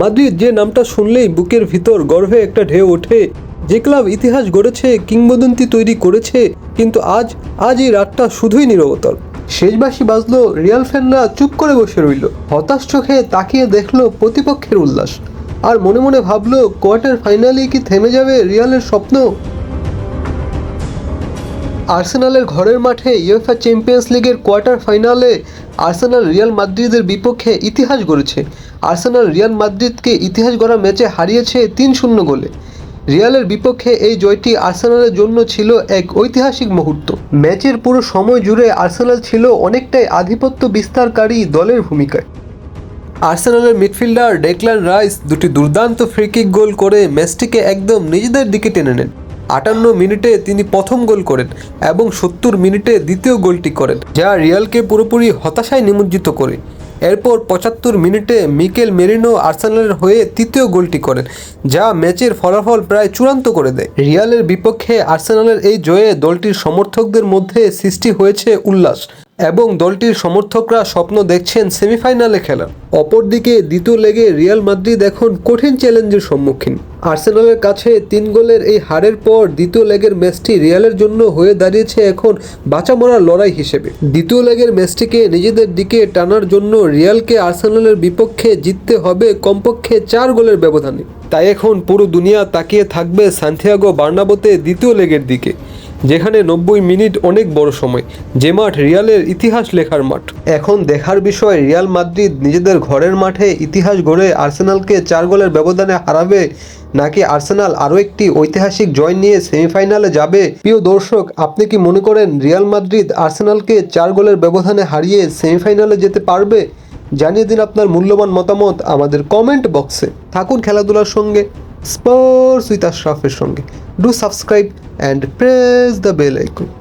Madrid যে নামটা শুনলেই বুকের ভিতর গর্ভে একটা ঢেউ ওঠে। যে ক্লাব ইতিহাস গড়েছে, কিংবদন্তি তৈরি করেছে, কিন্তু আজ আজ এই রাতটা শুধুই নিরবতর। শেষবাসী বাজলো, রিয়াল ফ্যানরা চুপ করে বসে রইল। হতাশ চোখে তাকিয়ে দেখল প্রতিপক্ষের উল্লাস। আর মনে মনে ভাবলো, কোয়ার্টার ফাইনালে কি থেমে যাবে রিয়ালের স্বপ্ন? আর্সেনালের ঘরের মাঠে ইউএফএ চ্যাম্পিয়ন্স লিগের কোয়ার্টার ফাইনালে আর্সেনাল রিয়াল মাদ্রিদের বিপক্ষে ইতিহাস গড়েছে। আর্সেনাল রিয়াল মাদ্রিদকে ইতিহাস গড়া ম্যাচে হারিয়েছে তিন শূন্য গোলে। রিয়ালের বিপক্ষে এই জয়টি আর্সেনালের জন্য ছিল এক ঐতিহাসিক মুহূর্ত। ম্যাচের পুরো সময় জুড়ে আর্সেনাল ছিল অনেকটাই আধিপত্য বিস্তারকারী দলের ভূমিকায়। আর্সেনালের মিডফিল্ডার ডেকলান রাইস দুটি দুর্দান্ত ফ্রিকিক গোল করে ম্যাচটিকে একদম নিজেদের দিকে টেনে নেন। আটান্ন মিনিটে তিনি প্রথম গোল করেন এবং সত্তর মিনিটে দ্বিতীয় গোলটি করেন, যা রিয়ালকে পুরোপুরি হতাশায় নিমজ্জিত করে। এরপর পঁচাত্তর মিনিটে মিকেল মেরিনো আর্সেনালের হয়ে তৃতীয় গোলটি করেন, যা ম্যাচের ফলাফল প্রায় চূড়ান্ত করে দেয়। রিয়ালের বিপক্ষে আর্সেনালের এই জয়ে দলটির সমর্থকদের মধ্যে সৃষ্টি হয়েছে উল্লাস। এবং দলটির সমর্থকরা স্বপ্ন দেখছেন সেমিফাইনালে খেলার। অপরদিকে দ্বিতীয় লেগে রিয়াল মাদ্রিদ এখন কঠিন চ্যালেঞ্জের সম্মুখীন। আর্সেনালের কাছে তিন গোলের এই হারের পর দ্বিতীয় লেগের ম্যাচটি রিয়ালের জন্য হয়ে দাঁড়িয়েছে এখন বাঁচা মরার লড়াই হিসেবে। দ্বিতীয় লেগের ম্যাচটিকে নিজেদের দিকে টানার জন্য রিয়ালকে আর্সেনালের বিপক্ষে জিততে হবে কমপক্ষে চার গোলের ব্যবধানে। তাই এখন পুরো দুনিয়া তাকিয়ে থাকবে সান্থিয়াগো বার্নাবোতে দ্বিতীয় লেগের দিকে। যেখানে নব্বই মিনিট অনেক বড় সময়, যে মাঠ রিয়ালের ইতিহাস লেখার মাঠ। এখন দেখার বিষয়, রিয়াল মাদ্রিদ নিজেদের ঘরের মাঠে ইতিহাস গড়ে আর্সেনালকে চার গোলের ব্যবধানে হারাবে, নাকি আর্সেনাল আরও একটি ঐতিহাসিক জয় নিয়ে সেমিফাইনালে যাবে? প্রিয় দর্শক, আপনি কি মনে করেন রিয়াল মাদ্রিদ আর্সেনালকে চার গোলের ব্যবধানে হারিয়ে সেমিফাইনালে যেতে পারবে? জানিয়ে দিন আপনার মূল্যবান মতামত আমাদের কমেন্ট বক্সে। থাকুন খেলাধুলার সঙ্গে। স্পোর্টস উইথ আশরাফের সঙ্গে। Do subscribe and press the bell icon